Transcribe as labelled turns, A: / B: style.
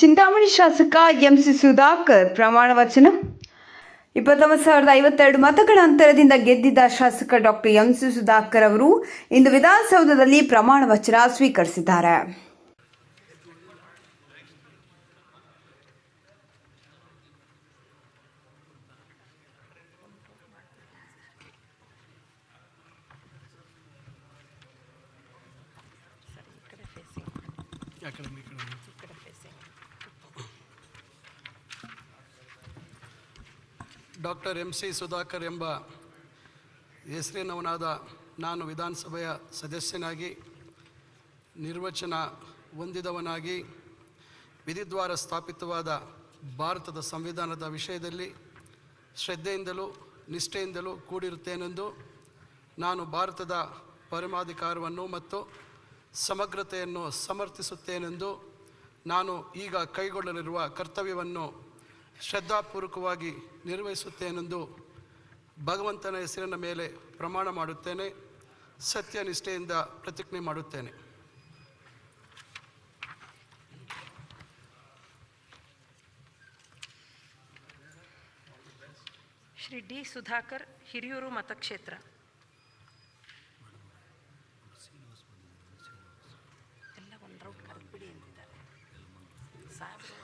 A: ಚಿಂತಾಮಣಿ ಶಾಸಕ M C Sudhakar ಪ್ರಮಾಣ ವಚನ. ಇಪ್ಪತ್ತೊಂಬತ್ತು ಸಾವಿರದ ಐವತ್ತೆರಡು ಮತಗಳ ಅಂತರದಿಂದ ಗೆದ್ದಿದ್ದ ಶಾಸಕ ಡಾಕ್ಟರ್ ಎಂ ಸಿ ಸುಧಾಕರ್ ಅವರು ಇಂದು ವಿಧಾನಸೌಧದಲ್ಲಿ ಪ್ರಮಾಣ ವಚನ ಸ್ವೀಕರಿಸಿದ್ದಾರೆ.
B: ಡಾಕ್ಟರ್ ಎಂ ಸಿ ಸುಧಾಕರ್ ಎಂಬ ಹೆಸರಿನವನಾದ ನಾನು ವಿಧಾನಸಭೆಯ ಸದಸ್ಯನಾಗಿ, ನಿರ್ವಚನ ಹೊಂದಿದವನಾಗಿ, ವಿಧಿದ್ವಾರ ಸ್ಥಾಪಿತವಾದ ಭಾರತದ ಸಂವಿಧಾನದ ವಿಷಯದಲ್ಲಿ ಶ್ರದ್ಧೆಯಿಂದಲೂ ನಿಷ್ಠೆಯಿಂದಲೂ ಕೂಡಿರುತ್ತೇನೆಂದು ನಾನು ಭಾರತದ ಪರಮಾಧಿಕಾರವನ್ನು ಮತ್ತು ಸಮಗ್ರತೆಯನ್ನು ಸಮರ್ಥಿಸುತ್ತೇನೆಂದು ನಾನು ಈಗ ಕೈಗೊಳ್ಳಲಿರುವ ಕರ್ತವ್ಯವನ್ನು ಶ್ರದ್ಧಾಪೂರ್ವಕವಾಗಿ ನಿರ್ವಹಿಸುತ್ತೇನೆಂದು ಭಗವಂತನ ಹೆಸರಿನ ಮೇಲೆ ಪ್ರಮಾಣ ಮಾಡುತ್ತೇನೆ. ಸತ್ಯ ನಿಷ್ಠೆಯಿಂದ ಪ್ರತಿಜ್ಞೆ ಮಾಡುತ್ತೇನೆ.
C: ಶ್ರೀ ಡಿ ಸುಧಾಕರ್, ಹಿರಿಯೂರು ಮತಕ್ಷೇತ್ರ.